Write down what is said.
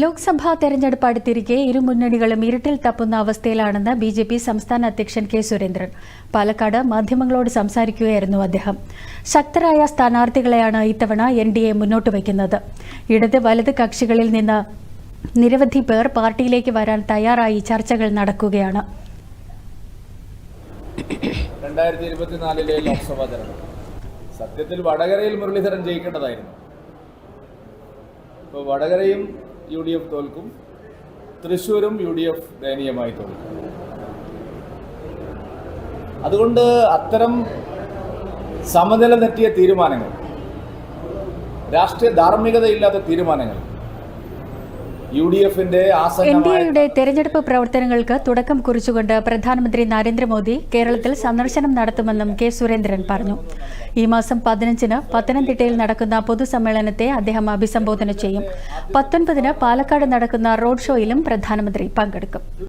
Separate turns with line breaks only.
ലോക്സഭാ തെരഞ്ഞെടുപ്പ് അടുത്തിരിക്കെ ഇരുമുന്നണികളും ഇരുട്ടിൽ തപ്പുന്ന അവസ്ഥയിലാണെന്ന് ബി ജെ പി സംസ്ഥാന അധ്യക്ഷൻ കെ സുരേന്ദ്രൻ പാലക്കാട് മാധ്യമങ്ങളോട് സംസാരിക്കുകയായിരുന്നു അദ്ദേഹം ശക്തരായ സ്ഥാനാർത്ഥികളെയാണ് ഇത്തവണ എൻ ഡി എ മുന്നോട്ട് വയ്ക്കുന്നത് ഇടത് വലത് കക്ഷികളിൽ നിന്ന് നിരവധി പേർ പാർട്ടിയിലേക്ക് വരാൻ തയ്യാറായി ചർച്ചകൾ നടക്കുകയാണ്
സത്യത്തിൽ വടകരയിൽ മുരളീധരൻ ജയിക്കേണ്ടതായിരുന്നു ഇപ്പോൾ വടകരയും യു ഡി എഫ് തോൽക്കും തൃശ്ശൂരും യു ഡി എഫ് ദയനീയമായി തോൽക്കും അതുകൊണ്ട് അത്തരം സമനില തെറ്റിയ തീരുമാനങ്ങൾ രാഷ്ട്രീയ ധാർമ്മികതയില്ലാത്ത തീരുമാനങ്ങൾ യു എൻ ഡി
എയുടെ തെരഞ്ഞെടുപ്പ് പ്രവർത്തനങ്ങൾക്ക് തുടക്കം കുറിച്ചുകൊണ്ട് പ്രധാനമന്ത്രി നരേന്ദ്രമോദി കേരളത്തിൽ സന്ദർശനം നടത്തുമെന്നും കെ സുരേന്ദ്രൻ പറഞ്ഞു ഈ മാസം പതിനഞ്ചിന് പത്തനംതിട്ടയിൽ നടക്കുന്ന പൊതുസമ്മേളനത്തെ അദ്ദേഹം അഭിസംബോധന ചെയ്യും പത്തൊൻപതിന് പാലക്കാട് നടക്കുന്ന റോഡ് ഷോയിലും പ്രധാനമന്ത്രി പങ്കെടുക്കും